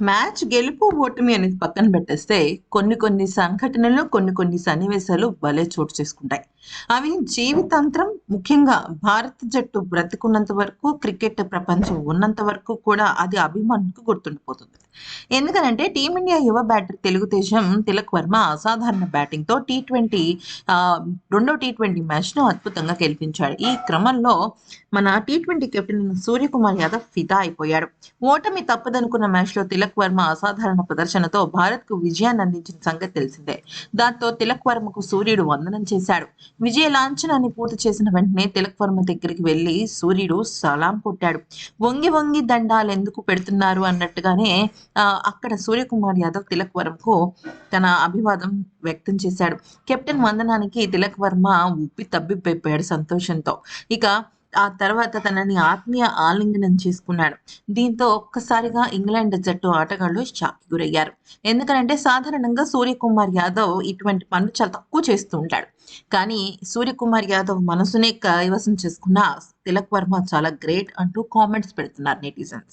Match గెలుపు ఓటమి అనేది పక్కన పెట్టేస్తే కొన్ని కొన్ని సంఘటనలు కొన్ని కొన్ని సన్నివేశాలు భలే చోటు చేసుకుంటాయి. అవి జీవితాంతరం ముఖ్యంగా భారత జట్టు బ్రతికున్నంత వరకు క్రికెట్ ప్రపంచం ఉన్నంత వరకు కూడా అది అభిమానులకు గుర్తుండిపోతుంది. ఎందుకనంటే టీమిండియా యువ బ్యాటర్ తెలుగుదేశం తిలక్ వర్మ అసాధారణ బ్యాటింగ్తో టీ ట్వంటీ రెండో టీ ట్వంటీ మ్యాచ్ను అద్భుతంగా గెలిపించాడు. ఈ క్రమంలో మన T twenty captain Suryakumar Yadav ఫిదా అయిపోయాడు. ఓటమి తప్పదనుకున్న మ్యాచ్లో తిలక్ వర్మ అసాధారణ ప్రదర్శనతో భారత్కు విజయాన్ని అందించిన సంగతి తెలిసిందే. దాంతో తిలక్ వర్మకు సూర్యుడు వందనం చేశాడు. విజయ లాంఛనాన్ని పూర్తి చేసిన వెంటనే తిలక్ వర్మ దగ్గరికి వెళ్ళి సూర్యుడు సలాం కొట్టాడు. వంగి వంగి దండాలు ఎందుకు పెడుతున్నారు అన్నట్టుగానే అక్కడ సూర్యకుమార్ యాదవ్ తిలక్ వర్మకు తన అభివాదం వ్యక్తం చేశాడు. కెప్టెన్ వందనానికి తిలక్ వర్మ ఉప్పి తబ్బిబ్బైపోయాడు సంతోషంతో. ఇక ఆ తర్వాత తనని ఆత్మీయ ఆలింగనం చేసుకున్నాడు. దీంతో ఒక్కసారిగా ఇంగ్లాండ్ జట్టు ఆటగాళ్ళు షాక్కి గురయ్యారు. ఎందుకంటే సాధారణంగా సూర్యకుమార్ యాదవ్ ఇటువంటి పనులు చాలా తక్కువ చేస్తూ ఉంటాడు. కానీ సూర్యకుమార్ యాదవ్ మనసునే కైవసం చేసుకున్న తిలక్ వర్మ చాలా గ్రేట్ అంటూ కామెంట్స్ పెడుతున్నారు నెటిజన్స్.